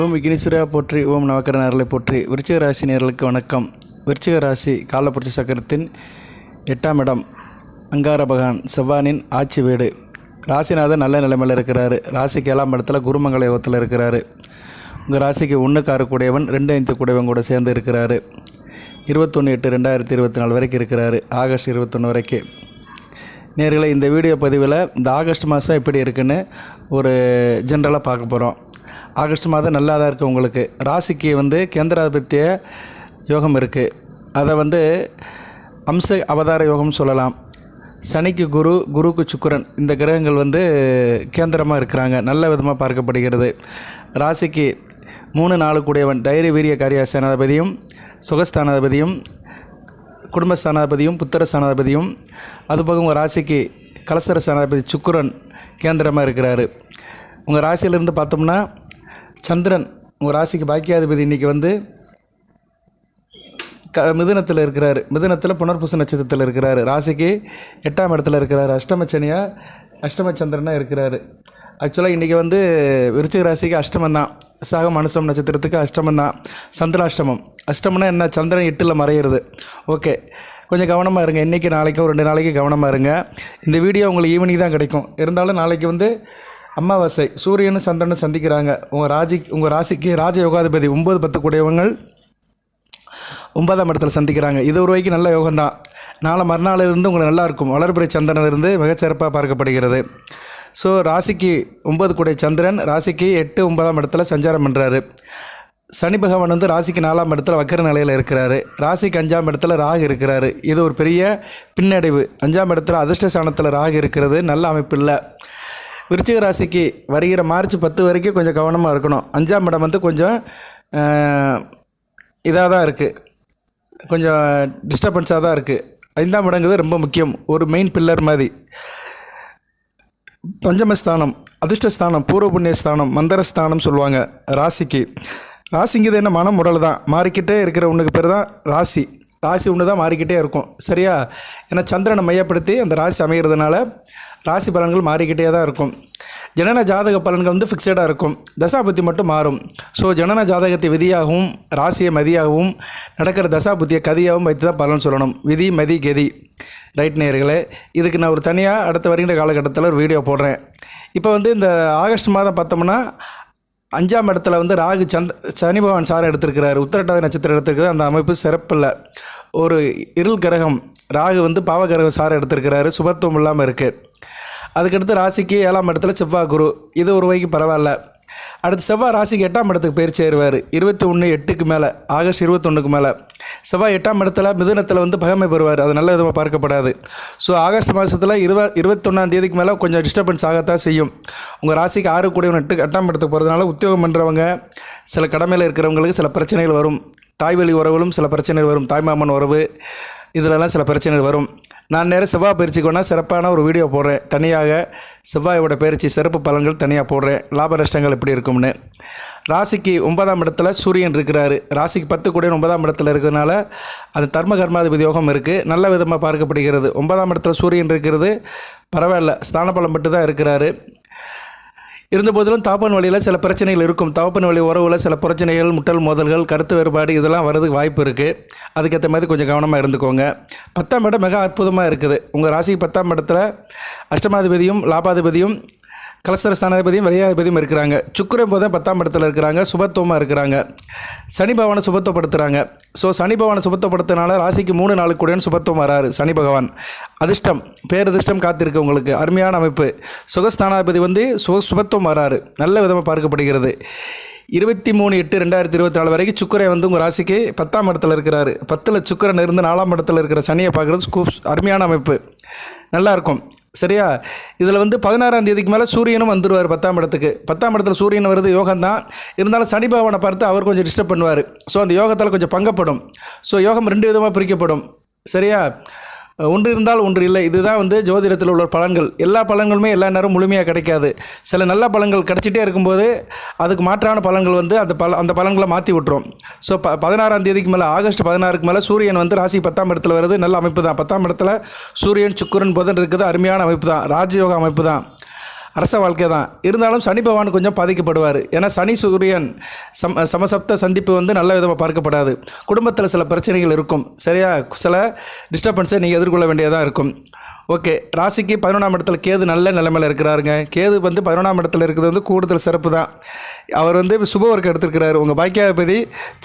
ஓம் விக்னேஸ்வரா போற்றி ஓம் நவக்கர நேரலை போற்றி. விருச்சிக ராசி நேர்களுக்கு வணக்கம். விருச்சிக ராசி காலப்புரட்சி சக்கரத்தின் எட்டாம் இடம் அங்கார பகவான் செவ்வானின் ஆட்சி வீடு. ராசிநாதன் நல்ல நிலைமையில் இருக்கிறார். ராசிக்கு ஏழாம் இடத்துல குருமங்கல யோகத்தில் இருக்கிறார். உங்கள் ராசிக்கு ஒன்று கூடியவன் ரெண்டு ஐந்து கூடியவன் கூட சேர்ந்து இருக்கிறார். இருபத்தொன்று எட்டு ரெண்டாயிரத்தி இருபத்தி நாலு வரைக்கும் இருக்கிறார் ஆகஸ்ட் இருபத்தொன்று வரைக்கும். நேர்களை இந்த வீடியோ பதிவில் இந்த ஆகஸ்ட் மாதம் எப்படி இருக்குன்னு ஒரு ஜென்ரலாக பார்க்க போகிறோம் ஆகஸ்ட் மாதம் நல்லா தான் இருக்குது உங்களுக்கு. ராசிக்கு வந்து கேந்திராதிபத்திய யோகம் இருக்குது அதை வந்து அம்ச அவதார யோகம்னு சொல்லலாம். சனிக்கு குரு குருவுக்கு சுக்கரன் இந்த கிரகங்கள் வந்து கேந்திரமாக இருக்கிறாங்க. நல்ல விதமாக பார்க்கப்படுகிறது. ராசிக்கு மூணு நாலு கூடியவன் தைரிய வீரிய காரிய சேனாதிபதியும் சுகஸ்தானாதிபதியும் குடும்பஸ்தானாதிபதியும் புத்திர ஸ்தானாதிபதியும் அதுபோக உங்கள் ராசிக்கு கலசர ஸ்தானாதிபதி சுக்குரன் கேந்திரமாக இருக்கிறாரு. உங்கள் ராசியிலிருந்து பார்த்தோம்னா சந்திரன் உங்கள் ராசிக்கு பாக்கியாதிபதி இன்றைக்கி வந்து க மிதுனத்தில் இருக்கிறாரு. மிதுனத்தில் புனர்பூச நட்சத்திரத்தில் இருக்கிறாரு. ராசிக்கு எட்டாம் இடத்துல இருக்கிறாரு. அஷ்டமச்சனியாக அஷ்டம சந்திரனாக இருக்கிறாரு ஆக்சுவலாக இன்றைக்கி வந்து விருச்சிக ராசிக்கு அஷ்டமம் தான். சாகம் மனுஷம் நட்சத்திரத்துக்கு அஷ்டமம் தான். சந்திராஷ்டமம். அஷ்டமம்னா என்ன? சந்திரன் எட்டில் மறையிறது. ஓகே கொஞ்சம் கவனமாக இருங்க. இன்றைக்கி நாளைக்கும் ரெண்டு நாளைக்கு கவனமாக இருங்க. இந்த வீடியோ உங்களுக்கு ஈவினிங் தான் கிடைக்கும். இருந்தாலும் நாளைக்கு வந்து அமாவாசை சூரியனும் சந்திரனும் சந்திக்கிறாங்க. உங்கள் ராஜி உங்கள் ராசிக்கு ராஜ யோகாதிபதி ஒம்பது பத்து கூடியவங்கள் ஒன்பதாம் இடத்துல சந்திக்கிறாங்க. இது ஒரு வரைக்கும் நல்ல யோகம்தான். நாளை மறுநாளிலிருந்து உங்களுக்கு நல்லாயிருக்கும் வளர்பிறை சந்திரனிலிருந்து மிகச்சிறப்பாக பார்க்கப்படுகிறது. ஸோ ராசிக்கு ஒன்பது கூடிய சந்திரன் ராசிக்கு எட்டு ஒன்பதாம் இடத்துல சஞ்சாரம் பண்ணுறாரு சனி பகவான் வந்து ராசிக்கு நாலாம் இடத்துல வக்கர நிலையில் இருக்கிறாரு. ராசிக்கு அஞ்சாம் இடத்துல ராகு இருக்கிறாரு. இது ஒரு பெரிய பின்னடைவு. அஞ்சாம் இடத்துல அதிர்ஷ்ட ஸ்தானத்தில் ராகு இருக்கிறது. நல்ல அமைப்பு இல்லை. விருச்சிக ராசிக்கு வருகிற மார்ச் பத்து வரைக்கும் கொஞ்சம் கவனமாக இருக்கணும். அஞ்சாம் இடம் வந்து கொஞ்சம் இதாக தான் இருக்குது கொஞ்சம் டிஸ்டர்பன்ஸாக தான் இருக்குது ஐந்தாம் இடங்கிறது ரொம்ப முக்கியம். ஒரு மெயின் பில்லர் மாதிரி. பஞ்சமஸ்தானம் அதிர்ஷ்டஸ்தானம் பூர்வ புண்ணியஸ்தானம் மந்திரஸ்தானம் சொல்லுவாங்க ராசிக்கு. ராசிங்கிறது என்ன மனம் உடல் தான் மாறிக்கிட்டே இருக்கிற ஒன்றுக்கு பேர் தான் ராசி. ராசி ஒன்று தான் மாறிக்கிட்டே இருக்கும். சரியா? ஏன்னா சந்திரனை மையப்படுத்தி அந்த ராசி அமைகிறதுனால ராசி பலன்கள் மாறிக்கிட்டே தான் இருக்கும். ஜனன ஜாதக பலன்கள் வந்து ஃபிக்ஸடாக இருக்கும். தசாபுத்தி மட்டும் மாறும். ஸோ ஜனன ஜாதகத்தை விதியாகவும் ராசியை மதியாகவும் நடக்கிற தசாபுத்தியை கதியாகவும் வைத்து தான் பலன் சொல்லணும். விதி மதி கதி. ரைட் நேர்களே இதுக்கு நான் ஒரு தனியாக அடுத்த வருகின்ற காலகட்டத்தில் ஒரு வீடியோ போடுறேன். இப்போ வந்து இந்த ஆகஸ்ட் மாதம் பார்த்தோம்னா அஞ்சாம் இடத்துல வந்து ராகு சந்த் சனி பகவான் சாரம் எடுத்திருக்கிறாரு. உத்திரட்டாதி நட்சத்திரம் எடுத்திருக்கிறது அந்த அமைப்பு சிறப்பில்லை. ஒரு இருள் கிரகம் ராகு வந்து பாவகிரகம் சாரம் எடுத்திருக்கிறாரு. சுபத்துவம் இல்லாமல் இருக்குது அதுக்கடுத்து ராசிக்கு ஏழாம் இடத்துல செவ்வாய் குரு. இது ஒரு வகைக்கு பரவாயில்ல. அடுத்து செவ்வாய் ராசிக்கு எட்டாம் இடத்துக்கு பேர் சேருவார். இருபத்தி ஒன்று எட்டுக்கு மேலே ஆகஸ்ட் இருபத்தொன்றுக்கு மேலே. செவ்வாய் எட்டாம் இடத்துல மிதுனத்தில் வந்து பகமை பெறுவார். அது நல்ல விதமாக பார்க்கப்படாது. ஸோ ஆகஸ்ட் மாதத்தில் இருப இருபத்தொன்னாம் தேதிக்கு மேலே கொஞ்சம் டிஸ்டர்பன்ஸ் ஆகத்தான் செய்யும். உங்கள் ராசிக்கு ஆறு கூடிய எட்டு எட்டாம் இடத்துக்கு போகிறதுனால உத்தியோகம் பண்ணுறவங்க சில கடமையில் இருக்கிறவங்களுக்கு சில பிரச்சனைகள் வரும். தாய்வழி உறவுகளும் சில பிரச்சனைகள் வரும். தாய்மாமன் உறவு இதிலலாம் சில பிரச்சனைகள் வரும். நான் நேரம் செவ்வாய் பயிற்சிக்கு வேணால் சிறப்பான ஒரு வீடியோ போடுறேன். தனியாக செவ்வாயோட பயிற்சி சிறப்பு பலன்கள் தனியாக போடுறேன். லாப நஷ்டங்கள் எப்படி இருக்கும்னு. ராசிக்கு ஒன்பதாம் இடத்துல சூரியன் இருக்கிறாரு. ராசிக்கு பத்து கூட ஒன்பதாம் இடத்துல இருக்கிறதுனால அது தர்ம கர்மாதிபதி யோகம் இருக்குது நல்ல விதமாக பார்க்கப்படுகிறது. ஒன்பதாம் இடத்துல சூரியன் இருக்கிறது. பரவாயில்ல. ஸ்தான பலம் மட்டும் தான் இருக்கிறாரு. இருந்தபோதிலும் தாப்பன் வழியில் சில பிரச்சனைகள் இருக்கும். தாப்பன் வழி உறவில் சில பிரச்சனைகள் முட்டல் மோதல்கள் கருத்து வேறுபாடு இதெல்லாம் வரதுக்கு வாய்ப்பு இருக்குது அதுக்கேற்ற மாதிரி கொஞ்சம் கவனமாக இருந்துக்கோங்க. பத்தாம் இடம் மிக அற்புதமாக இருக்குது. உங்கள் ராசிக்கு பத்தாம் இடத்துல அஷ்டமாதிபதியும் லாபாதிபதியும் கலசர ஸ்தானாதிபதியும் விளையாதிபதியும் இருக்கிறாங்க. சுக்கரன் போதும் பத்தாம் படத்தில் இருக்கிறாங்க. சுபத்துவமாக இருக்கிறாங்க. சனி பகவானை சுபத்துவப்படுத்துகிறாங்க ஸோ சனி பகவானை சுபத்துவப்படுத்தினால ராசிக்கு மூணு நாலு கூடன்னு சுபத்துவம் வராரு சனி பகவான். அதிர்ஷ்டம் பேரதிர்ஷ்டம் காத்திருக்கு உங்களுக்கு. அருமையான அமைப்பு. சுகஸ்தானாதிபதி வந்து சுக சுபத்துவம் வராரு. நல்ல விதமாக பார்க்கப்படுகிறது. இருபத்தி மூணு எட்டு ரெண்டாயிரத்தி இருபத்தி நாலு வரைக்கும் சுக்கரை வந்து உங்கள் ராசிக்கு பத்தாம் இடத்துல இருக்கிறாரு. பத்தில் சுக்கரன் இருந்து நாலாம் இடத்துல இருக்கிற சனியை பார்க்குறது அருமையான அமைப்பு. நல்லாயிருக்கும் சரியா? இதில் வந்து பதினாறாம் தேதிக்கு மேலே சூரியனும் வந்துடுவார் பத்தாம் இடத்துக்கு. பத்தாம் இடத்துல சூரியன் வருது யோகம் தான். இருந்தாலும் சனி பகவானை பார்த்து அவர் கொஞ்சம் டிஸ்டர்ப் பண்ணுவார். ஸோ அந்த யோகத்தால் கொஞ்சம் பங்கப்படும். ஸோ யோகம் ரெண்டு விதமாக பிரிக்கப்படும். சரியா? ஒன்று இருந்தால் ஒன்று இல்லை. இதுதான் வந்து ஜோதிடத்தில் உள்ள பலன்கள். எல்லா பலன்களுமே எல்லா நேரம் முழுமையாக கிடைக்காது. சில நல்ல பலன்கள் கிடச்சிட்டே இருக்கும்போது அதுக்கு மாற்றான பலன்கள் வந்து அந்த பல அந்த பலன்களை மாற்றி விட்டுரும். ஸோ ப பதினாறாம் தேதிக்கு மேலே ஆகஸ்ட் பதினாறுக்கு மேலே சூரியன் வந்து ராசி பத்தாம் இடத்துல வருது. நல்ல அமைப்பு தான். பத்தாம் இடத்துல சூரியன் சுக்குரன் புதன் இருக்குது. அருமையான அமைப்பு தான். ராஜயோக அமைப்பு தான். அரச வாழ்க்கை தான். இருந்தாலும் சனி பகவான் கொஞ்சம் பாதிக்கப்படுவார். ஏன்னா சனி சூரியன் சம் சமசப்த சந்திப்பு வந்து நல்ல விதமாக பார்க்கப்படாது. குடும்பத்தில் சில பிரச்சனைகள் இருக்கும். சரியா? சில டிஸ்டர்பன்ஸை நீங்கள் எதிர்கொள்ள வேண்டியதாக இருக்கும். ஓகே ராசிக்கு பதினொன்றாம் இடத்துல கேது நல்ல நிலைமையில் இருக்கிறாருங்க. கேது வந்து பதினொன்றாம் இடத்துல இருக்கிறது வந்து கூடுதல் சிறப்பு தான். அவர் வந்து சுப ஒர்க் எடுத்திருக்கிறாரு. உங்கள் பாக்கியாபதி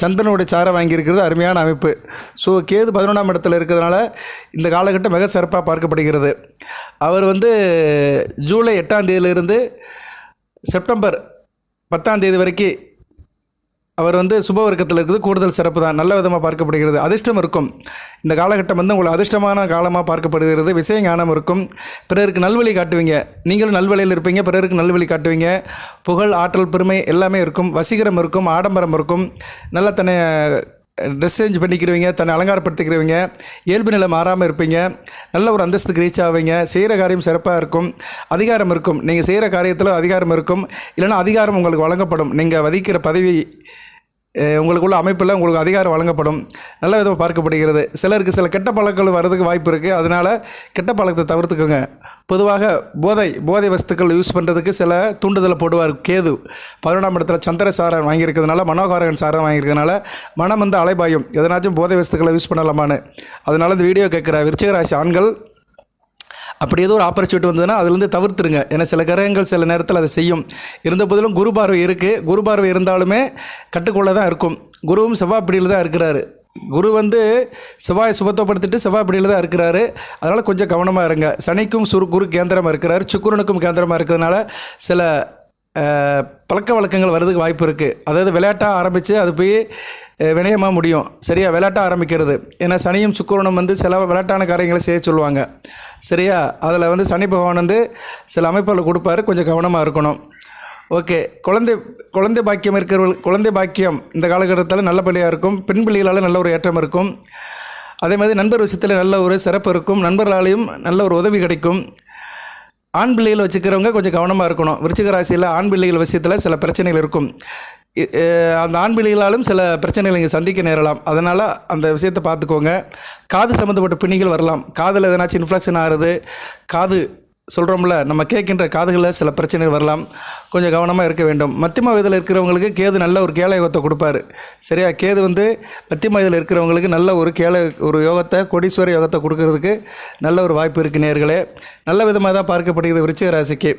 சந்திரனுடைய சாரை வாங்கியிருக்கிறது அருமையான அமைப்பு. ஸோ கேது பதினொன்றாம் இடத்துல இருக்கிறதுனால இந்த காலகட்டம் மிக சிறப்பாக பார்க்கப்படுகிறது. அவர் வந்து ஜூலை எட்டாம் தேதியிலிருந்து செப்டம்பர் பத்தாம் தேதி வரைக்கும் அவர் வந்து சுப வர்க்கத்தில் இருக்குது கூடுதல் சிறப்பு தான் நல்ல விதமாக பார்க்கப்படுகிறது. அதிர்ஷ்டம் இருக்கும். இந்த காலகட்டம் வந்து உங்களுக்கு அதிர்ஷ்டமான காலமாக பார்க்கப்படுகிறது. விஷய ஞானம் இருக்கும். பிறருக்கு நல்வழி காட்டுவீங்க. நீங்களும் நல்வழியில் இருப்பீங்க. பிறருக்கு நல்வழி காட்டுவீங்க. புகழ் ஆற்றல் பெருமை எல்லாமே இருக்கும். வசீகரம் இருக்கும். ஆடம்பரம் இருக்கும். நல்ல தன்னை ட்ரெஸ் சேஞ்ச் பண்ணிக்கிறவங்க. தன்னை அலங்காரப்படுத்திக்கிறவங்க. இயல்பு நிலை மாறாமல் இருப்பீங்க. நல்ல ஒரு அந்தஸ்துக்கு ரீச் ஆவீங்க. செய்கிற காரியம் சிறப்பாக இருக்கும். அதிகாரம் இருக்கும். நீங்கள் செய்கிற காரியத்தில் அதிகாரம் இருக்கும். இல்லைன்னா அதிகாரம் உங்களுக்கு வழங்கப்படும். நீங்கள் வதிக்கிற பதவி உங்களுக்குள்ள அமைப்பில் உங்களுக்கு அதிகாரம் வழங்கப்படும். நல்ல விதமாக பார்க்கப்படுகிறது. சிலருக்கு சில கெட்ட பழக்கங்கள் வர்றதுக்கு வாய்ப்பு இருக்குது அதனால் கெட்ட பழக்கத்தை தவிர்த்துக்கோங்க. பொதுவாக போதை போதை வஸ்துக்கள் யூஸ் பண்ணுறதுக்கு சில தூண்டுதலை போடுவார் கேது. பதினொன்றாம் இடத்துல சந்திர சாரன் வாங்கியிருக்கிறதுனால மனோகாரகன் சாரன் வாங்கியிருக்கிறதுனால மனம் வந்து அலைபாயும். எதனாச்சும் போதை வஸ்துக்களை யூஸ் பண்ணலாமான்னு. அதனால் இந்த வீடியோ கேட்குற விருச்சிகராசி ஆண்கள் அப்படி ஏதோ ஒரு ஆப்பர்ச்சுனிட்டி வந்ததுன்னா அதுலேருந்து தவிர்த்துருங்க. ஏன்னா சில கிரகங்கள் சில நேரத்தில் அதை செய்யும். இருந்த போதிலும் குரு பார்வை இருக்குது குரு பார்வை இருந்தாலுமே கட்டுக்குள்ளே தான் இருக்கும். குருவும் செவ்வாப்பிடியில் தான் இருக்கிறாரு. குரு வந்து செவ்வாய் சுபத்துவப்படுத்திட்டு செவ்வாய் பிடியில் தான் இருக்கிறாரு. அதனால் கொஞ்சம் கவனமாக இருங்க. சனிக்கும் சுரு குரு கேந்திரமாக இருக்கிறாரு. சுக்குரனுக்கும் கேந்திரமாக இருக்கிறதுனால சில பழக்க வழக்கங்கள் வர்றதுக்கு வாய்ப்பு இருக்குது அதாவது விளையாட்டாக ஆரம்பித்து அது போய் வினயமாக முடியும். சரியா? விளையாட்ட ஆரம்பிக்கிறது. ஏன்னா சனியும் சுக்கரனும் வந்து சில விளையாட்டான காரியங்களை செய்ய சொல்லுவாங்க. சரியா? அதில் வந்து சனி பகவான் வந்து சில அமைப்புகளை கொடுப்பாரு. கொஞ்சம் கவனமாக இருக்கணும். ஓகே. குழந்தை குழந்தை பாக்கியம் இருக்கிறவர்கள் குழந்தை பாக்கியம் இந்த காலகட்டத்தில் நல்லபடியாக இருக்கும். பெண் பிள்ளைகளால் நல்ல ஒரு ஏற்றம் இருக்கும். அதே மாதிரி நண்பர் விஷயத்தில் நல்ல ஒரு சிறப்பு இருக்கும். நண்பர்களாலையும் நல்ல ஒரு உதவி கிடைக்கும். ஆண் பிள்ளைகள் வச்சுக்கிறவங்க கொஞ்சம் கவனமாக இருக்கணும். விருச்சிக ராசியில் ஆண் பிள்ளைகள் விஷயத்தில் சில பிரச்சனைகள் இருக்கும். அந்த ஆண்பிள்ளைகளாலும் சில பிரச்சனைகளை இங்கே சந்திக்க நேரலாம். அதனால் அந்த விஷயத்தை பார்த்துக்கோங்க. காது சம்மந்தப்பட்ட பிணிகள் வரலாம். காதில் எதனாச்சும் இன்ஃப்ளெக்ஷன் ஆகிறது காது சொல்கிறோம்ல நம்ம கேட்கின்ற காதுகளில் சில பிரச்சனைகள் வரலாம். கொஞ்சம் கவனமாக இருக்க வேண்டும். மத்தியம வயதில் இருக்கிறவங்களுக்கு கேது நல்ல ஒரு கேள யோகத்தை கொடுப்பாரு. சரியா? கேது வந்து மத்தியம வயதில் இருக்கிறவங்களுக்கு நல்ல ஒரு கேள ஒரு யோகத்தை கொடீஸ்வர யோகத்தை கொடுக்கறதுக்கு நல்ல ஒரு வாய்ப்பு இருக்குது நேர்களே. நல்ல விதமாக தான் பார்க்கப்படுகிறது விருச்சிக ராசிக்கு.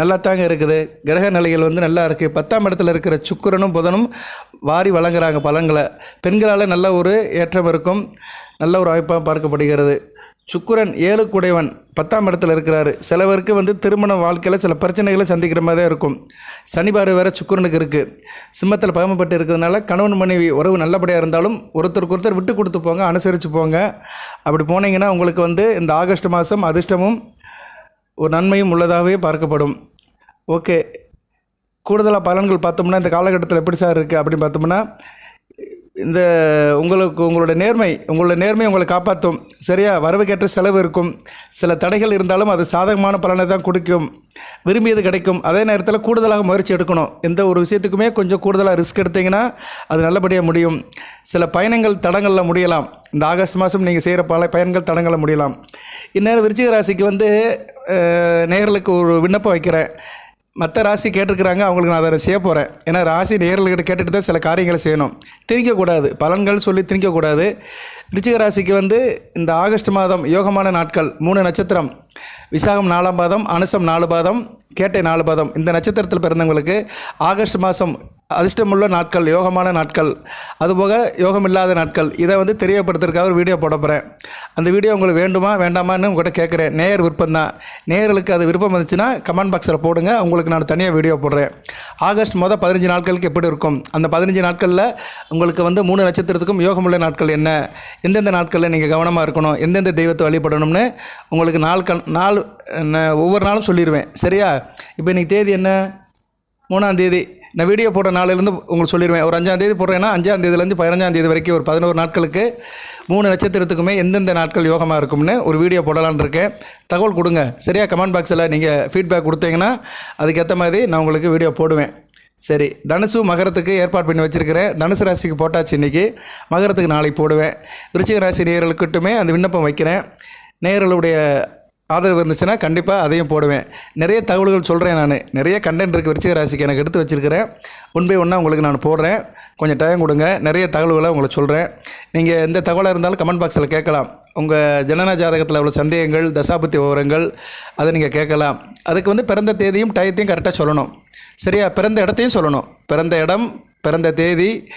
நல்லா தாங்க இருக்குது. கிரக நிலைகள் வந்து நல்லா இருக்குது பத்தாம் இடத்துல இருக்கிற சுக்கரனும் புதனும் வாரி வழங்குறாங்க பலன்களை. பெண்களால் நல்ல ஒரு ஏற்றம் இருக்கும். நல்ல ஒரு வாய்ப்பாக பார்க்கப்படுகிறது. சுக்குரன் ஏழுக்குடையவன் பத்தாம் இடத்துல இருக்கிறாரு. சிலவருக்கு வந்து திருமண வாழ்க்கையில் சில பிரச்சனைகளை சந்திக்கிற மாதிரி தான் இருக்கும். சனி பார்வை வேறு சுக்குரனுக்கு இருக்குது சிம்மத்தில் பகமப்பட்டு இருக்கிறதுனால கணவன் மனைவி உறவு நல்லபடியாக இருந்தாலும் ஒருத்தருக்கு ஒருத்தர் விட்டு கொடுத்து போங்க அனுசரித்து போங்க. அப்படி போனீங்கன்னா உங்களுக்கு வந்து இந்த ஆகஸ்ட் மாதம் அதிர்ஷ்டமும் ஒரு நன்மையும் உள்ளதாகவே பார்க்கப்படும். ஓகே. கூடுதலாக பலன்கள் பார்த்தோம்னா இந்த காலகட்டத்தில் எப்படி சார் இருக்குது அப்படின்னு பார்த்தோம்னா இந்த உங்களுக்கு உங்களோட நேர்மை உங்களோட நேர்மை உங்களை காப்பாற்றும். சரியா? வரவுக்கேற்ற செலவு இருக்கும். சில தடைகள் இருந்தாலும் அது சாதகமான பலனை தான் கொடுக்கும். விரும்பியது கிடைக்கும். அதே நேரத்தில் கூடுதலாக முயற்சி எடுக்கணும். எந்த ஒரு விஷயத்துக்குமே கொஞ்சம் கூடுதலாக ரிஸ்க் எடுத்தீங்கன்னா அது நல்லபடியாக முடியும். சில பயணங்கள் தடங்களில் முடியலாம். இந்த ஆகஸ்ட் மாதம் நீங்கள் செய்கிற பல பயன்கள் தடங்களில் முடியலாம். இந்நேரம் விருச்சிக ராசிக்கு வந்து நேர்களுக்கு ஒரு விண்ணப்பம் வைக்கிறேன். மற்ற ராசி கேட்டிருக்கிறாங்க அவங்களுக்கு நான் அதை செய்ய போகிறேன் ஏன்னா ராசி நேர்கள்கிட்ட கேட்டுட்டு தான் சில காரியங்களை செய்யணும். திணிக்கக்கூடாது. பலன்கள் சொல்லி திணிக்கக்கூடாது. ரிச்சிக ராசிக்கு வந்து இந்த ஆகஸ்ட் மாதம் யோகமான நாட்கள். மூணு நட்சத்திரம். விசாகம் நாலாம் பாதம் அனுசம் நாலு பாதம் கேட்டை நாலு பாதம். இந்த நட்சத்திரத்தில் பிறந்தவங்களுக்கு ஆகஸ்ட் மாதம் அதிர்ஷ்டமுள்ள நாட்கள் யோகமான நாட்கள் அதுபோக யோகம் இல்லாத நாட்கள். இதை வந்து தெரியப்படுத்துறதுக்காக ஒரு வீடியோ போட போகிறேன் அந்த வீடியோ உங்களுக்கு வேண்டுமா வேண்டாமான்னு உங்கள்கிட்ட கேட்குறேன். நேயர் விருப்பம் தான். நேயர்களுக்கு அது விருப்பம் வந்துச்சுன்னா கமெண்ட் பாக்ஸில் போடுங்க. உங்களுக்கு நான் தனியாக வீடியோ போடுறேன். ஆகஸ்ட் மொதல் பதினஞ்சு நாட்களுக்கு எப்படி இருக்கும்? அந்த பதினஞ்சு நாட்களில் உங்களுக்கு வந்து மூணு நட்சத்திரத்துக்கும் யோகமுள்ள நாட்கள் என்ன? எந்தெந்த நாட்களில் நீங்கள் கவனமாக இருக்கணும்? எந்தெந்த தெய்வத்தை வழிபடணும்னு உங்களுக்கு நாள் கண் நாள் ஒவ்வொரு நாளும் சொல்லிடுவேன் சரியா? இப்போ இன்றைக்கி தேதி என்ன? மூணாம் தேதி. நான் வீடியோ போடுற நாளிலேருந்து உங்களுக்கு சொல்லிடுவேன் ஒரு அஞ்சாந்தேதி போடுறேன்னா அஞ்சாந்தேதிலேருந்து பதினஞ்சாந்தேதி வரைக்கும் ஒரு பதினோரு நாட்களுக்கு மூணு நட்சத்திரத்துக்குமே எந்தெந்த நாட்கள் யோகமாக இருக்கும்னு ஒரு வீடியோ போடலான்னு இருக்கேன். தகவல் கொடுங்க. சரியா? கமெண்ட் பாக்ஸில் நீங்கள் ஃபீட்பேக் கொடுத்தீங்கன்னா அதுக்கேற்ற மாதிரி நான் உங்களுக்கு வீடியோ போடுவேன். சரி. தனுசு மகரத்துக்கு ஏற்பாடு பண்ணி வச்சுருக்கிறேன். தனுசு ராசிக்கு போட்டாச்சு இன்றைக்கி மகரத்துக்கு நாளைக்கு போடுவேன். விருச்சிக ராசி நேயர்களுக்கிட்டுமே அந்த விண்ணப்பம் வைக்கிறேன். நேயர்களுடைய ஆதரவு இருந்துச்சுன்னா கண்டிப்பாக அதையும் போடுவேன். நிறைய தகவல்கள் சொல்கிறேன் நான். நிறைய கண்டென்ட் இருக்குது விருச்சிக ராசிக்கு எனக்கு எடுத்து வச்சுருக்கிறேன். ஒன் பை ஒன்னாக உங்களுக்கு நான் போடுறேன். கொஞ்சம் டைம் கொடுங்க. நிறைய தகவல்களை உங்களுக்கு சொல்கிறேன் நீங்கள் எந்த தகவலாக இருந்தாலும் கமெண்ட் பாக்ஸில் கேட்கலாம். உங்கள் ஜனன ஜாதகத்தில் உள்ள சந்தேகங்கள் தசாபத்தி விவரங்கள் அதை நீங்கள் கேட்கலாம். அதுக்கு வந்து பிறந்த தேதியும் டயத்தையும் கரெக்டாக சொல்லணும். சரியா? பிறந்த இடத்தையும் சொல்லணும். பிறந்த இடம் பிறந்த தேதி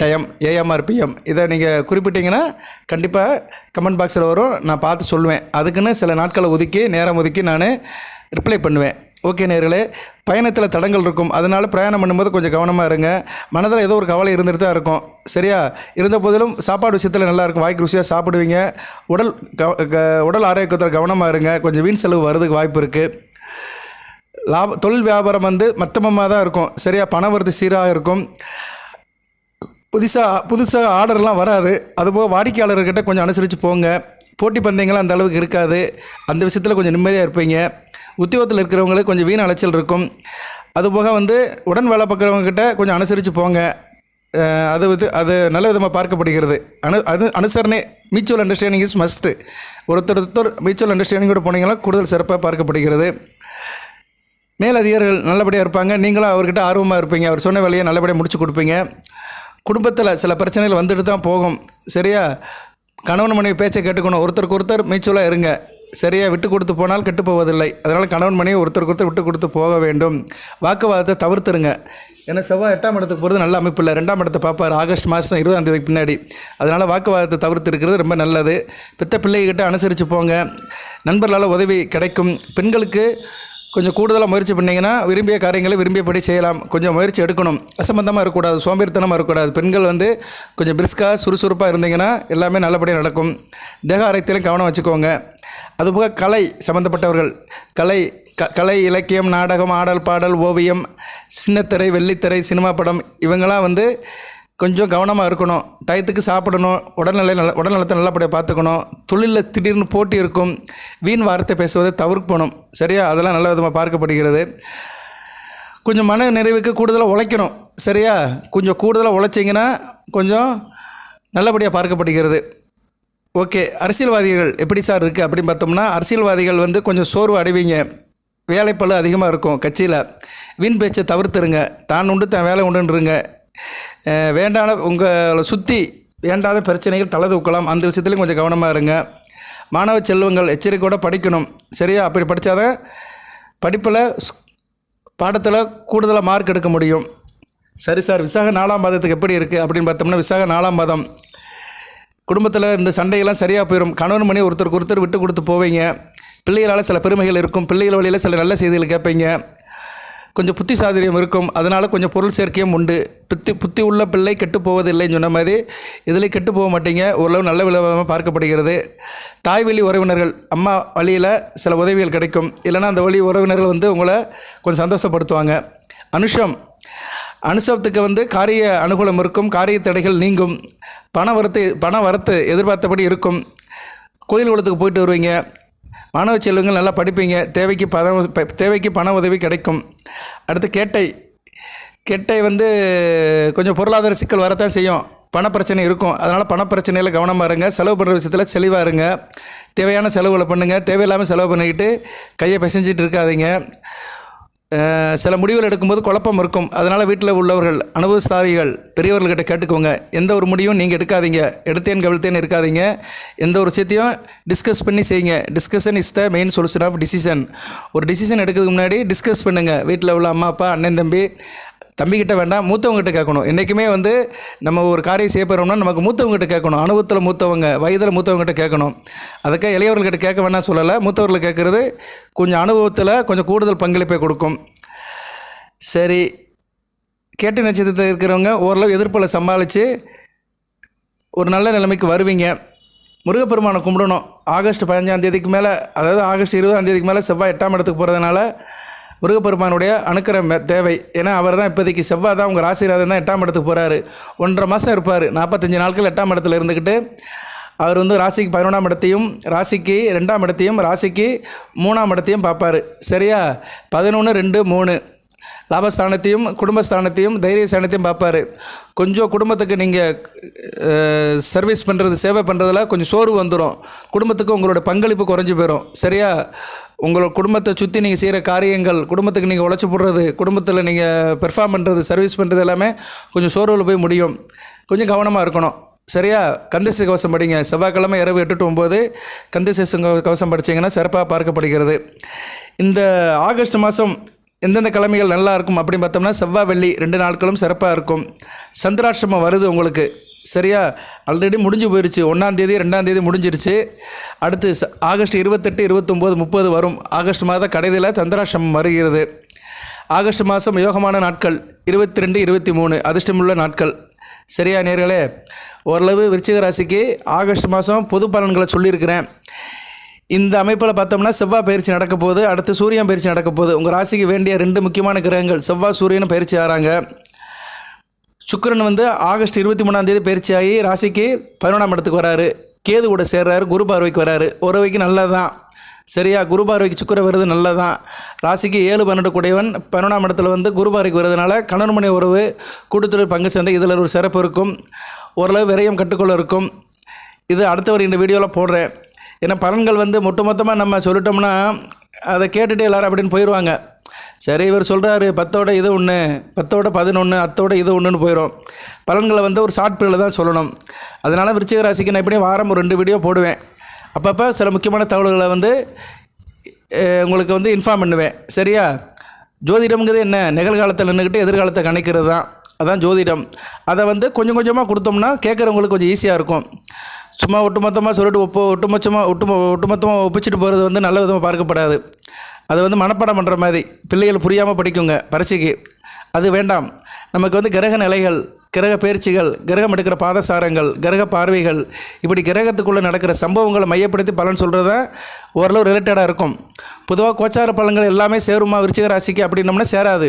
டைம் ஏஎம்ஆர் பிஎம் இதை நீங்கள் குறிப்பிட்டிங்கன்னா கண்டிப்பாக கமெண்ட் பாக்ஸில் வரும். நான் பார்த்து சொல்லுவேன். அதுக்குன்னு சில நாட்களை ஒதுக்கி நேரம் ஒதுக்கி நான் ரிப்ளை பண்ணுவேன். ஓகே நேர்களே பயணத்தில் தடங்கள் இருக்கும். அதனால் பிரயாணம் பண்ணும்போது கொஞ்சம் கவனமாக இருங்க. மனதில் ஏதோ ஒரு கவலை இருந்துட்டு தான் இருக்கும். சரியா? இருந்த போதிலும் சாப்பாடு விஷயத்தில் நல்லாயிருக்கும் வாய்க்கு ருசியாக சாப்பிடுவீங்க. உடல் கவ- க- உடல் ஆரோக்கியத்தில் கவனமாக இருங்க. கொஞ்சம் வீண் செலவு வர்றதுக்கு வாய்ப்பு இருக்குது லாப தொழில் வியாபாரம் வந்து மத்தமமாக தான் இருக்கும். சரியா? பணம் வருது சீராக இருக்கும். புதுசாக புதுசாக ஆர்டர்லாம் வராது. அதுபோக வாடிக்கையாளர்கிட்ட கொஞ்சம் அனுசரித்து போங்க. போட்டி பந்தயங்கள்லாம் அந்த அளவுக்கு இருக்காது. அந்த விஷயத்தில் கொஞ்சம் நிம்மதியாக இருப்பீங்க. உத்தியோகத்தில் இருக்கிறவங்களுக்கு கொஞ்சம் வீண் அலைச்சல் இருக்கும். அதுபோக வந்து உடன் வேலை பார்க்குறவங்கக்கிட்ட கொஞ்சம் அனுசரித்து போங்க. அது வந்து அது நல்ல விதமாக பார்க்கப்படுகிறது. அனு அது அனுசரணை மியூச்சுவல் அண்டர்ஸ்டாண்டிங் இஸ் மஸ்ட்டு ஒருத்தர் ஒருத்தர் மியூச்சுவல் அண்டர்ஸ்டாண்டிங்கோடு போனீங்கன்னா கூடுதல் சிறப்பாக பார்க்கப்படுகிறது. மேலதிகாரிகள் நல்லபடியாக இருப்பாங்க. நீங்களும் அவர்கிட்ட ஆர்வமாக இருப்பீங்க. அவர் சொன்ன வேலையை நல்லபடியாக முடிச்சு கொடுப்பீங்க. குடும்பத்தில் சில பிரச்சனைகள் வந்துட்டு தான் போகும். சரியா? கணவன் மனைவி பேச்சை கேட்டுக்கணும். ஒருத்தருக்கு ஒருத்தர் மீச்சுவலாக இருங்க. சரியாக விட்டு கொடுத்து போனால் கெட்டு போவதில்லை. அதனால் கணவன் மனைவி ஒருத்தருக்கு ஒருத்தர் விட்டு கொடுத்து போக வேண்டும். வாக்குவாதத்தை தவிர்த்துருங்க. ஏன்னா செவ்வாய் எட்டாம் இடத்துக்கு போகிறது நல்ல அமைப்பு இல்லை. ரெண்டாம் இடத்தை பார்ப்பார். ஆகஸ்ட் மாதம் இருபதாம் தேதிக்கு பின்னாடி. அதனால் வாக்குவாதத்தை தவிர்த்து இருக்கிறது ரொம்ப நல்லது. பித்த பிள்ளைகிட்ட அனுசரித்து போங்க. நண்பர்களால் உதவி கிடைக்கும். பெண்களுக்கு கொஞ்சம் கூடுதலாக முயற்சி பண்ணிங்கன்னா விரும்பிய காரியங்களை விரும்பியபடி செய்யலாம். கொஞ்சம் முயற்சி எடுக்கணும். அசம்பந்தமாக இருக்கக்கூடாது சோம்பேறித்தனமாக இருக்கக்கூடாது. பெண்கள் வந்து கொஞ்சம் பிரிஸ்காக சுறுசுறுப்பாக இருந்தீங்கன்னா எல்லாமே நல்லபடியாக நடக்கும். தேக ஆரோக்கியத்திலும் கவனம் வச்சுக்கோங்க. அதுபோக கலை சம்மந்தப்பட்டவர்கள் கலை க கலை இலக்கியம் நாடகம் ஆடல் பாடல் ஓவியம் சின்னத்திரை வெள்ளித்திரை சினிமா படம் இவங்கெல்லாம் வந்து கொஞ்சம் கவனமாக இருக்கணும். டயத்துக்கு சாப்பிடணும். உடல்நிலை நல்ல உடல்நலத்தை நல்லபடியாக பார்த்துக்கணும். தொழிலில் திடீர்னு போட்டி இருக்கும். வீண் வார்த்தை பேசுவதை தவிர்க்கணும் சரியா? அதெல்லாம் நல்ல விதமாக பார்க்கப்படுகிறது. கொஞ்சம் மன நிறைவுக்கு கூடுதலாக உழைக்கணும். சரியா? கொஞ்சம் கூடுதலாக உழைச்சிங்கன்னா கொஞ்சம் நல்லபடியாக பார்க்கப்படுகிறது. ஓகே. அரசியல்வாதிகள் எப்படி சார் இருக்குது அப்படின்னு பார்த்தோம்னா அரசியல்வாதிகள் வந்து கொஞ்சம் சோர்வு அடைவீங்க. வேலைப்பழு அதிகமாக இருக்கும் கட்சியில். வீண் பேச்சை தவிர்த்துருங்க. தான் உண்டு தான் வேலை உண்டுன்றங்க. வேண்டான உங்களை சுற்றி வேண்டாத பிரச்சனைகள் தலை தூக்கலாம் அந்த விஷயத்துலையும் கொஞ்சம் கவனமாக இருங்க. மாணவ செல்வங்கள் எச்சரிக்கையோடு படிக்கணும். சரியா? அப்படி படித்தாதான் படிப்பில் பாடத்தில் கூடுதலாக மார்க் எடுக்க முடியும். சரி சார் விசாக நாலாம் பாதத்துக்கு எப்படி இருக்குது அப்படின்னு பார்த்தோம்னா விசாக நாலாம் பாதம். குடும்பத்தில் இந்த சண்டையெல்லாம் சரியாக போயிடும் கணவன் மணி ஒருத்தருக்கு ஒருத்தர் விட்டு கொடுத்து போவீங்க. பிள்ளைகளால் சில பெருமைகள் இருக்கும். பிள்ளைகள் வழியில் சில நல்ல செய்திகள் கேட்பீங்க. கொஞ்சம் புத்தி சாதுரியம் இருக்கும். அதனால் கொஞ்சம் பொருள் சேர்க்கையும் உண்டு. புத்தி புத்தி உள்ள பிள்ளை கெட்டு போவதில்லைன்னு சொன்ன மாதிரி இதில் கெட்டு போக மாட்டீங்க. ஓரளவு நல்ல விதமாக பார்க்கப்படுகிறது. தாய் வழி உறவினர்கள் அம்மா வழியில் சில உதவிகள் கிடைக்கும். இல்லைன்னா அந்த வழி உறவினர்கள் வந்து உங்களை கொஞ்சம் சந்தோஷப்படுத்துவாங்க. அனுஷம். அனுஷத்துக்கு வந்து காரிய அனுகூலம் இருக்கும். காரிய தடைகள் நீங்கும். பண வரத்து பண வரத்து எதிர்பார்த்தபடி இருக்கும். கோயில் குளத்துக்கு போயிட்டு வருவீங்க. மாணவ செல்வங்கள் நல்லா படிப்பீங்க. தேவைக்கு பண தேவைக்கு பண உதவி கிடைக்கும். அடுத்து கேட்டை. கெட்டை வந்து கொஞ்சம் பொருளாதார சிக்கல் வரத்தான் செய்யும். பணப்பிரச்சனை இருக்கும். அதனால் பணப்பிரச்சனையில் கவனமாக இருங்க. செலவு பண்ணுற விஷயத்தில் செழிவாக இருங்க. தேவையான செலவுகளை பண்ணுங்கள் தேவையில்லாமல் செலவு பண்ணிக்கிட்டு கையை பிசைஞ்சிட்டு இருக்காதீங்க. சில முடிவுகள் எடுக்கும்போது குழப்பம் இருக்கும். அதனால் வீட்டில் உள்ளவர்கள் அனுபவஸ்தாரிகள் பெரியவர்கள்கிட்ட கேட்டுக்கோங்க. எந்த ஒரு முடிவும் நீங்கள் எடுக்காதீங்க. எடுத்தேன் கவிழ்த்தேன் இருக்காதீங்க. எந்த ஒரு விஷயத்தையும் டிஸ்கஸ் பண்ணி செய்யுங்க. Discussion is the main solution of decision ஒரு டிசிஷன் எடுக்கிறதுக்கு முன்னாடி டிஸ்கஸ் பண்ணுங்கள் வீட்டில் உள்ள அம்மா அப்பா அண்ணன் தம்பி தம்பிக்கிட்ட வேண்டாம் மூத்தவங்ககிட்ட கேட்கணும். என்றைக்குமே வந்து நம்ம ஒரு காரியம் செய்ய போகிறோம்னா நமக்கு மூத்தவங்ககிட்ட கேட்கணும். அனுபவத்தில் மூத்தவங்க வயதில் மூத்தவங்ககிட்ட கேட்கணும். அதுக்காக இளையவர்கள்கிட்ட கேட்க வேணாம் சொல்லலை. மூத்தவர்கள் கேட்குறது கொஞ்சம் அனுபவத்தில் கொஞ்சம் கூடுதல் பங்களிப்பை கொடுக்கும். சரி கேட்ட நட்சத்திரத்தில் இருக்கிறவங்க ஓரளவு எதிர்ப்பில் சமாளித்து ஒரு நல்ல நிலைமைக்கு வருவீங்க. முருகப்பெருமானை கும்பிடணும். ஆகஸ்ட் பதினஞ்சாம் தேதிக்கு மேலே அதாவது ஆகஸ்ட் இருபதாம் தேதிக்கு மேலே செவ்வாய் எட்டாம் இடத்துக்கு போகிறதுனால முருகப்பெருமானுடைய அனுக்கிரம் தேவை. ஏன்னா அவர் தான் இப்போதைக்கு செவ்வாய் தான் உங்கள் ராசிநாதன் தான் எட்டாம் இடத்துக்கு போகிறாரு ஒன்றரை மாதம் இருப்பார். நாற்பத்தஞ்சு நாட்கள் எட்டாம் இடத்துல இருந்துக்கிட்டு அவர் வந்து ராசிக்கு பதினொன்றாம் இடத்தையும் ராசிக்கு ரெண்டாம் இடத்தையும் ராசிக்கு மூணாம் இடத்தையும் பார்ப்பார். சரியா? பதினொன்று ரெண்டு மூணு. லாபஸ்தானத்தையும் குடும்பஸ்தானத்தையும் தைரியஸ்தானத்தையும் பார்ப்பார். கொஞ்சம் குடும்பத்துக்கு நீங்கள் சர்வீஸ் பண்ணுறது சேவை பண்ணுறதுல கொஞ்சம் சோர்வு வந்துடும் குடும்பத்துக்கு உங்களோட பங்களிப்பு குறைஞ்சி போயிடும் சரியா? உங்களோட குடும்பத்தை சுற்றி நீங்கள் செய்கிற காரியங்கள் குடும்பத்துக்கு நீங்கள் உழைச்சி போடுறது குடும்பத்தில் நீங்கள் பெர்ஃபார்ம் பண்ணுறது சர்வீஸ் பண்ணுறது எல்லாமே கொஞ்சம் சோர்வில் போய் முடியும். கொஞ்சம் கவனமாக இருக்கணும். சரியா? கந்தசி கவசம் படிங்க. செவ்வாய்க்கிழமை இரவு எட்டு டு ஒம்பது கந்தசி கவசம் படிச்சீங்கன்னா சிறப்பாக பார்க்கப்படுகிறது. இந்த ஆகஸ்ட் மாதம் எந்தெந்த கிழமைகள் நல்லா இருக்கும் அப்படின்னு பார்த்தோம்னா செவ்வாய் வெள்ளி ரெண்டு நாட்களும் சிறப்பாக இருக்கும். சந்திராஷ்டமம் வருது உங்களுக்கு. சரியா? ஆல்ரெடி முடிஞ்சு போயிடுச்சு ஒன்றாந்தேதி ரெண்டாந்தேதி முடிஞ்சிருச்சு. அடுத்து ச- ஆகஸ்ட் இருபத்தெட்டு இருபத்தொம்போது முப்பது வரும். ஆகஸ்ட் மாத கடைதியில் சந்திராஷ்டமம் வருகிறது. ஆகஸ்ட் மாதம் யோகமான நாட்கள். இருபத்தி ரெண்டு இருபத்தி மூணு அதிர்ஷ்டமுள்ள நாட்கள். சரியா நேர்களே? ஓரளவு விருச்சிக ராசிக்கு ஆகஸ்ட் மாதம் பொது பலன்களை சொல்லியிருக்கிறேன். இந்த அமைப்பில் பார்த்தோம்னா செவ்வாய் பயிற்சி நடக்க போகுது அடுத்து சூரியன் பயிற்சி நடக்க போகுது. உங்கள் ராசிக்கு வேண்டிய ரெண்டு முக்கியமான கிரகங்கள் செவ்வாய் சூரியனும் பயிற்சி ஆகிறாங்க சுக்கிரன் வந்து ஆகஸ்ட் இருபத்தி மூணாம் தேதி பயிற்சி ஆகி ராசிக்கு பதினொன்றாம் இடத்துக்கு வராரு. கேது கூட சேர்றாரு குரு பார்வைக்கு வராரு. உறவைக்கு நல்லது தான் சரியா குரு பார்வைக்கு சுக்கிர வருது நல்லது தான் ராசிக்கு ஏழு பன்னெண்டு கூடையவன் பதினொன்றாம் இடத்துல வந்து குரு பார்வைக்கு வருதுனால கணவன் மனை உறவு கூட்டுத்தொழில் பங்கு சந்தை இதில் ஒரு சிறப்பு இருக்கும். ஓரளவு விரயம் கட்டுக்கொள்ள இருக்கும். இது அடுத்த ஒரு இந்த வீடியோவில் போடுறேன். ஏன்னா பலன்கள் வந்து ஒட்டுமொத்தமாக நம்ம சொல்லிட்டோம்னா அதை கேட்டுட்டு எல்லாரும் அப்படின்னு போயிடுவாங்க சரி இவர் சொல்கிறாரு பத்தோட இது ஒன்று பத்தோட பதினொன்று அத்தோட இது ஒன்றுன்னு போயிடும் பலன்களை வந்து ஒரு ஷார்ட் பீரியடில் தான் சொல்லணும். அதனால் விருச்சிக ராசிக்கு நான் எப்படியும் வாரம் ஒரு ரெண்டு வீடியோ போடுவேன். அப்பப்போ சில முக்கியமான தகவல்களை வந்து உங்களுக்கு வந்து இன்ஃபார்ம் பண்ணுவேன். சரியா? ஜோதிடம்ங்கிறது என்ன? நிகழ்காலத்தில் நின்றுக்கிட்டு எதிர்காலத்தை கணிக்கிறது தான். அதான் ஜோதிடம். அதை வந்து கொஞ்சம் கொஞ்சமாக கொடுத்தோம்னா கேட்குறவங்களுக்கு கொஞ்சம் ஈஸியாக இருக்கும். சும்மா ஒட்டுமொத்தமாக சொல்லிட்டு ஒப்பு ஒட்டுமொத்தமாக ஒட்டு ஒட்டுமொத்தமாக ஒப்பிச்சிட்டு போகிறது வந்து நல்ல விதமாக பார்க்கப்படாது. அது வந்து மனப்பாடம் பண்ணுற மாதிரி. பிள்ளைகள் புரியாமல் படிக்குங்க பரீட்சைக்கு. அது வேண்டாம். நமக்கு வந்து கிரக நிலைகள் கிரக பயிற்சிகள் கிரகம் எடுக்கிற பாதசாரங்கள் கிரக பார்வைகள் இப்படி கிரகத்துக்குள்ளே நடக்கிற சம்பவங்களை மையப்படுத்தி பலன் சொல்கிறது தான் ஓரளவு ரிலேட்டடாக இருக்கும். பொதுவாக கோச்சார பலன்கள் எல்லாமே சேருமா விருச்சிக ராசிக்கு அப்படின்னோம்னா சேராது.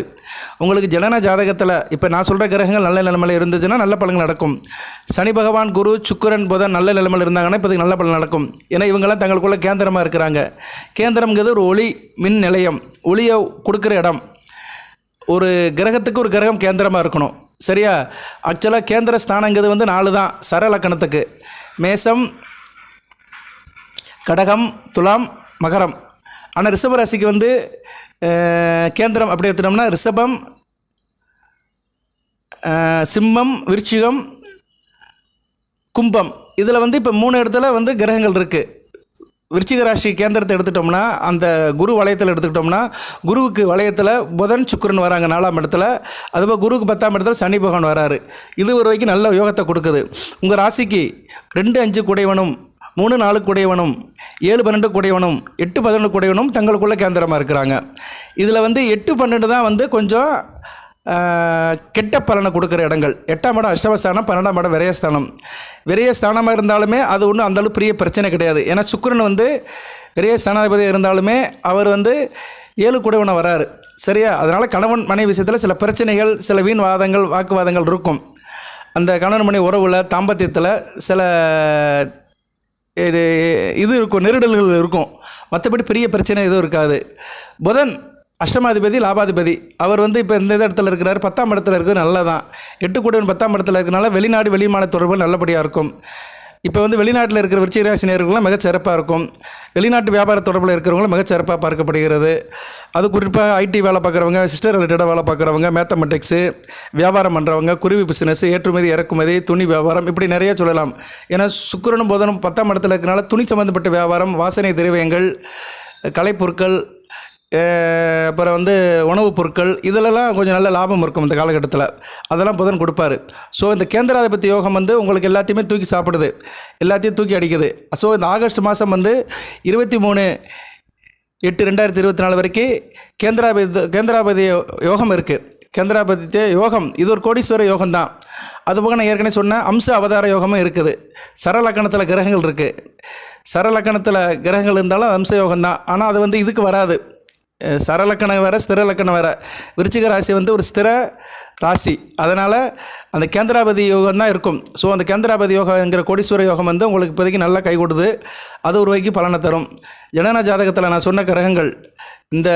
உங்களுக்கு ஜனன ஜாதகத்தில் இப்போ நான் சொல்கிற கிரகங்கள் நல்ல நிலைமையில் இருந்துச்சுன்னா நல்ல பலன்கள் நடக்கும். சனி பகவான் குரு சுக்கிரன் புதன் நல்ல நிலைமையில் இருந்தாங்கன்னா இப்போதைக்கு நல்ல பலன் நடக்கும். ஏன்னா இவங்கெல்லாம் தங்களுக்குள்ளே கேந்திரமாக இருக்கிறாங்க. கேந்திரம்ங்கிறது ஒரு ஒளி மின் நிலையம் ஒளியை கொடுக்குற இடம். ஒரு கிரகத்துக்கு ஒரு கிரகம் கேந்திரமாக இருக்கணும். சரியா? ஆக்சுவலாக கேந்திர ஸ்தானங்கிறது வந்து நாலு தான் சரலக்கணத்துக்கு மேசம் கடகம் துலாம் மகரம். ஆனால் ரிஷப ராசிக்கு வந்து கேந்திரம் அப்படி எடுத்துட்டோம்னா ரிஷபம் சிம்மம் விருச்சிகம் கும்பம். இதில் வந்து இப்போ மூணு இடத்துல வந்து கிரகங்கள் இருக்குது விருச்சிக ராசி கேந்திரத்தை எடுத்துட்டோம்னா அந்த குரு வளையத்தில் எடுத்துக்கிட்டோம்னா குருவுக்கு வளையத்தில் புதன் சுக்கரன் வராங்க நாலாம் இடத்துல. அதுபோல் குருவுக்கு பத்தாம் இடத்துல சனி பகவான் வராரு. இது ஒரு வரைக்கும் நல்ல யோகத்தை கொடுக்குது. உங்கள் ராசிக்கு ரெண்டு அஞ்சு குடையவனும் மூணு நாலு குடையவனும் ஏழு பன்னெண்டு குடையவனும் எட்டு பதினொன்று குடையவனும் தங்களுக்குள்ளே கேந்திரமாக இருக்கிறாங்க. இதில் வந்து எட்டு பன்னெண்டு தான் வந்து கொஞ்சம் கெட்ட பலனை கொடுக்குற இடங்கள். எட்டாம் இடம் அஷ்டமஸ்தானம் பன்னெண்டாம் இடம் விரயஸ்தானம். விரயஸ்தானமாக இருந்தாலுமே அது ஒன்றும் அந்தளவு பெரிய பிரச்சனை கிடையாது. ஏன்னா சுக்கிரன் வந்து விரயஸ்தானாதிபதி இருந்தாலுமே அவர் வந்து ஏழு கூடவனை வராரு. சரியா? அதனால் கணவன் மனைவி விஷயத்தில் சில பிரச்சனைகள் சில வீண் வாதங்கள் வாக்குவாதங்கள் இருக்கும். அந்த கணவன் மனைவி உறவில் தாம்பத்தியத்தில் சில இது இது இருக்கும் நெருடல்கள் இருக்கும். மற்றபடி பெரிய பிரச்சனை எதுவும் இருக்காது. புதன் அஷ்டமாதிபதி லாபாதிபதி. அவர் வந்து இப்போ இந்த இடத்துல இருக்கிறார் பத்தாம் இடத்துல இருக்கிறது நல்லதான். எட்டு கூடவன் பத்தாம் இடத்துல இருக்கிறனால வெளிநாடு வெளிமான தொடர்பு நல்லபடியாக இருக்கும். இப்போ வந்து வெளிநாட்டில் இருக்கிற விருச்சிக ராசி நேயர்கள்லாம் சிறப்பாக இருக்கும். வெளிநாட்டு வியாபார தொடர்பில் இருக்கிறவங்களும் மிகச்சிறப்பாக பார்க்கப்படுகிறது. அது குறிப்பாக ஐடி வேலை பார்க்குறவங்க சிஸ்டர் ரிலேட்டடாக வேலை பார்க்குறவங்க மேத்தமெட்டிக்ஸு வியாபாரம் பண்ணுறவங்க குருவி பிஸ்னஸ் ஏற்றுமதி இறக்குமதி துணி வியாபாரம் இப்படி நிறைய சொல்லலாம். ஏன்னா சுக்கரனும் புதனும் பத்தாம் இடத்துல இருக்கிறனால துணி சம்மந்தப்பட்ட வியாபாரம் வாசனை திரவியங்கள் கலைப்பொருட்கள் அப்புறம் வந்து உணவுப் பொருட்கள் இதிலெல்லாம் கொஞ்சம் நல்ல லாபம் இருக்கும் இந்த காலகட்டத்தில். அதெல்லாம் புதன் கொடுப்பாரு. ஸோ இந்த கேந்திராதிபத்தி யோகம் வந்து உங்களுக்கு எல்லாத்தையுமே தூக்கி சாப்பிடுது. எல்லாத்தையும் தூக்கி அடிக்குது. ஸோ இந்த ஆகஸ்ட் மாதம் வந்து இருபத்தி மூணு எட்டு ரெண்டாயிரத்தி இருபத்தி நாலு வரைக்கும் கேந்திராபதி கேந்திராபதி யோகம் இருக்குது கேந்திராபதி யோகம் இது ஒரு கோடீஸ்வர யோகம் தான் அதுபோக நான் ஏற்கனவே சொன்னேன் அம்ச அவதார யோகமும் இருக்குது. சரலக்கணத்தில் கிரகங்கள் இருக்குது சரலக்கணத்தில் கிரகங்கள் இருந்தாலும் அது அம்ச யோகம் தான் ஆனால் அது வந்து இதுக்கு வராது. சரலக்கணம் வேறு ஸ்திர லக்கணம் வேறு. விருச்சிக ராசி வந்து ஒரு ஸ்திர ராசி. அதனால் அந்த கேந்திராபதி யோகம் தான் இருக்கும். ஸோ அந்த கேந்திராபதி யோகங்கிற கோடீஸ்வர யோகம் வந்து உங்களுக்கு இப்போதைக்கு நல்லா கை கொடுது அது ஒரு வகைக்கு பலனை தரும். ஜனன ஜாதகத்தில் நான் சொன்ன கிரகங்கள் இந்த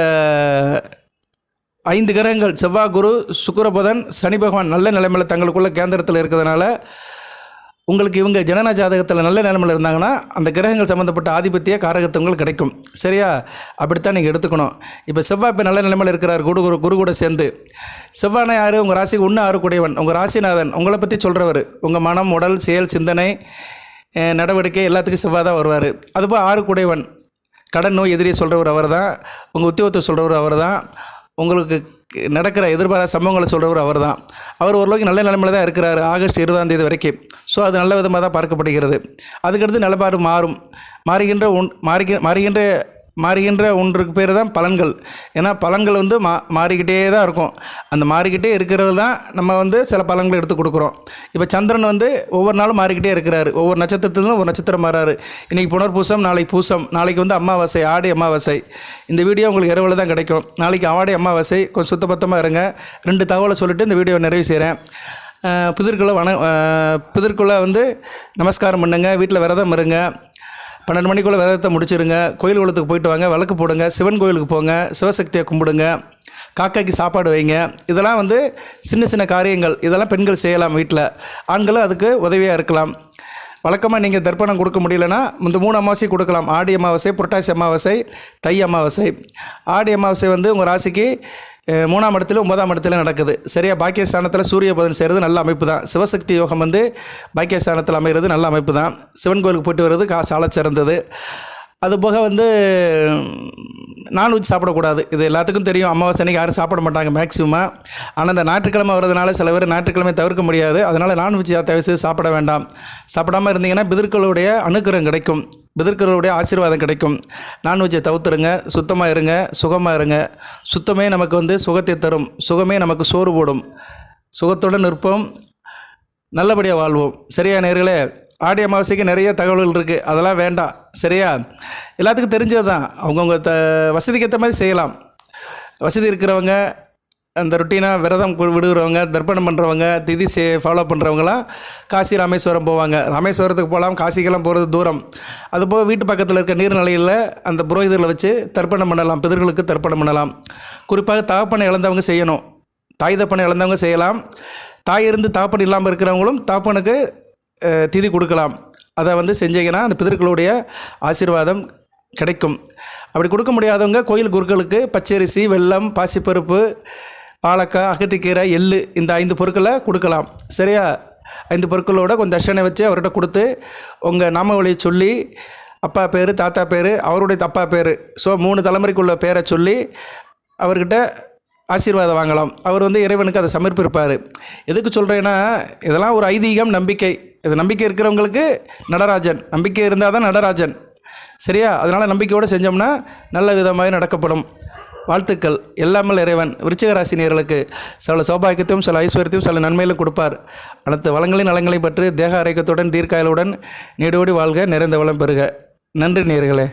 ஐந்து கிரகங்கள் செவ்வாய் குரு சுக்கரபுதன் சனி பகவான் நல்ல நிலைமையில் தங்களுக்குள்ள கேந்திரத்தில் இருக்கிறதுனால உங்களுக்கு இவங்க ஜனன ஜாதகத்தில் நல்ல நிலைமையில் இருந்தாங்கன்னா அந்த கிரகங்கள் சம்மந்தப்பட்ட ஆதிபத்திய காரகத்துவங்கள் கிடைக்கும். சரியா? அப்படித்தான் நீங்கள் எடுத்துக்கணும். இப்போ செவ்வாய் இப்போ நல்ல நிலைமையில் இருக்கிறார். குரு குரு குரு கூட சேர்ந்து. செவ்வாய்னா யார்? உங்கள் ராசிக்கு ஒன்று ஆறு கூடியவன் உங்கள் ராசிநாதன். உங்களை பற்றி சொல்கிறவர் உங்கள் மனம் உடல் செயல் சிந்தனை நடவடிக்கை எல்லாத்துக்கும் செவ்வாய் தான் வருவார். அதுபோல் ஆறு கூடையவன் கடன் நோய் எதிரியை சொல்கிறவர் அவர் தான் உங்கள் உத்தியோகத்தை சொல்கிறவர் அவர் தான் உங்களுக்கு நடக்கிற எதிர்பாராத சம்பவங்களை சொல்கிறவர் அவர் தான் அவர் ஓரளவுக்கு நல்ல நிலைமையில் தான் இருக்கிறார் ஆகஸ்ட் இருபதாம் தேதி வரைக்கும். ஸோ அது நல்ல விதமாக தான் பார்க்கப்படுகிறது. அதுக்கடுத்து நிலப்பாடு மாறும். மாறுகின்ற ஒன் மாறுகிற மாறுகின்ற மாறுகின்ற ஒன்றுக்கு பேர் தான் பலன்கள். ஏன்னா பலன்கள் வந்து மா மாறிக்கிட்டே தான் இருக்கும். அந்த மாறிக்கிட்டே இருக்கிறது தான் நம்ம வந்து சில பலன்களை எடுத்து கொடுக்குறோம். இப்போ சந்திரன் வந்து ஒவ்வொரு நாளும் மாறிக்கிட்டே இருக்கிறாரு. ஒவ்வொரு நட்சத்திரத்துலேயும் ஒரு நட்சத்திரம் மாறாரு. இன்றைக்கி புனர்பூசம் நாளைக்கு பூசம். நாளைக்கு வந்து அமாவாசை ஆடி அமாவாசை. இந்த வீடியோ உங்களுக்கு இரவில் தான் கிடைக்கும். நாளைக்கு ஆடி அமாவாசை. கொஞ்சம் சுத்தபத்தமாக இருங்க. ரெண்டு தகவலை சொல்லிவிட்டு இந்த வீடியோ நிறைவு செய்கிறேன் பிதற்குள்ள வன அஹ், வந்து நமஸ்காரம் பண்ணுங்கள் வீட்டில் விரதம் இருங்க. பன்னெண்டு மணிக்குள்ளே விரதத்தை முடிச்சிருங்க. கோயில் குளத்துக்கு போயிட்டு வாங்க. விளக்கு போடுங்க. சிவன் கோயிலுக்கு போங்க. சிவசக்தியை கும்பிடுங்க. காக்காய்க்கு சாப்பாடு வைங்க. இதெல்லாம் வந்து சின்ன சின்ன காரியங்கள். இதெல்லாம் பெண்கள் செய்யலாம் வீட்டில் ஆண்களும் அதுக்கு உதவியாக இருக்கலாம். வழக்கமாக நீங்கள் தர்ப்பணம் கொடுக்க முடியலன்னா இந்த மூணு அமாவாசை கொடுக்கலாம். ஆடி அமாவாசை புரட்டாசி அமாவாசை தை அமாவாசை. ஆடி அமாவாசை வந்து உங்கள் ராசிக்கு மூணாம் இடத்துல ஒன்பதாம் இடத்துல நடக்குது. சரியா? பாக்கியஸ்தானத்தில் சூரிய புதன் செய்கிறது நல்ல அமைப்பு தான். சிவசக்தி யோகம் வந்து பாக்கியஸ்தானத்தில் அமைகிறது நல்ல அமைப்பு தான். சிவன் கோயிலுக்கு போயிட்டு வர்றது கா சிறந்தது. அது போக வந்து நான்வெஜ் சாப்பிடக்கூடாது. இது எல்லாத்துக்கும் தெரியும். அமாவாசை அன்னைக்கு யாரும் சாப்பிட மாட்டாங்க மேக்ஸிமம் ஆனால் இந்த ஞாயிற்றுக்கிழமை வரதுனால சில பேர் ஞாயிற்றுக்கிழமை தவிர்க்க முடியாது. அதனால் நான்வெஜ் தயவு சாப்பிட வேண்டாம். சாப்பிடாம இருந்தீங்கன்னா பிதர்களுடைய அனுக்கிரம் கிடைக்கும். பிதர்களுடைய ஆசீர்வாதம் கிடைக்கும். நான்வெஜ்ஜை தவிர்த்துருங்க. சுத்தமாக இருங்க. சுகமாக இருங்க. சுத்தமே நமக்கு வந்து சுகத்தை தரும். சுகமே நமக்கு சோறு போடும். சுகத்துடன் இருப்போம் நல்லபடியாக வாழ்வோம். சரியா நேர்களே? ஆடி அமாவாசைக்கு நிறைய தகவல்கள் இருக்குது அதெல்லாம் வேண்டாம். சரியா? எல்லாத்துக்கும் தெரிஞ்சது தான் அவங்கவுங்க த வசதிக்கு ஏற்ற மாதிரி செய்யலாம். வசதி இருக்கிறவங்க அந்த ரொட்டீனாக விரதம் விடுகிறவங்க தர்ப்பணம் பண்ணுறவங்க திதி சே ஃபாலோ பண்ணுறவங்களாம் காசி ராமேஸ்வரம் போவாங்க. ராமேஸ்வரத்துக்கு போகலாம். காசிக்கெல்லாம் போகிறது தூரம். அதுபோக வீட்டு பக்கத்தில் இருக்க நீர்நிலையில் அந்த புரோகிதர்களை வச்சு தர்ப்பணம் பண்ணலாம். பிதர்களுக்கு தர்ப்பணம் பண்ணலாம். குறிப்பாக தகப்பனை இழந்தவங்க செய்யணும். தாய் தப்பனை இழந்தவங்க செய்யலாம். தாய் இருந்து தாப்பன் இல்லாமல் இருக்கிறவங்களும் தாப்பனுக்கு திதி கொடுக்கலாம். அதை வந்து செஞ்சீங்கன்னா அந்த பிதர்களுடைய ஆசீர்வாதம் கிடைக்கும். அப்படி கொடுக்க முடியாதவங்க கோயில் குருக்களுக்கு பச்சரிசி வெல்லம் பாசிப்பருப்பு வாழைக்காய் அகத்திக்கீரை எள்ளு இந்த ஐந்து பொருட்களை கொடுக்கலாம். சரியா? ஐந்து பொருட்களோட கொஞ்சம் தர்ஷனை வச்சு அவர்கிட்ட கொடுத்து உங்கள் நாமவழியை சொல்லி அப்பா பேர் தாத்தா பேர் அவருடைய தப்பா பேர். ஸோ மூணு தலைமுறைக்குள்ள பேரை சொல்லி அவர்கிட்ட ஆசீர்வாதம் வாங்கலாம். அவர் வந்து இறைவனுக்கு அதை சமர்ப்பிப்பார். எதுக்கு சொல்கிறேன்னா இதெல்லாம் ஒரு ஐதீகம் நம்பிக்கை. இது நம்பிக்கை இருக்கிறவங்களுக்கு நடராஜன். நம்பிக்கை இருந்தால் தான் நடராஜன். சரியா? அதனால் நம்பிக்கையோடு செஞ்சோம்னா நல்ல விதமாக நடக்கப்படும். வாழ்த்துக்கள். எல்லாமல் இறைவன். விருச்சிக ராசினியர்களுக்கு சில சௌபாகியத்தையும் சில ஐஸ்வர்யத்தையும் சில நன்மையிலும் கொடுப்பார். அனைத்து வளங்களையும் நலங்களையும் பற்றி தேக ஆரோக்கியத்துடன் தீர்க்காயலுடன் நீடோடி வாழ்க நிறைந்த வளம் பெறுக. நன்றி நேர்களே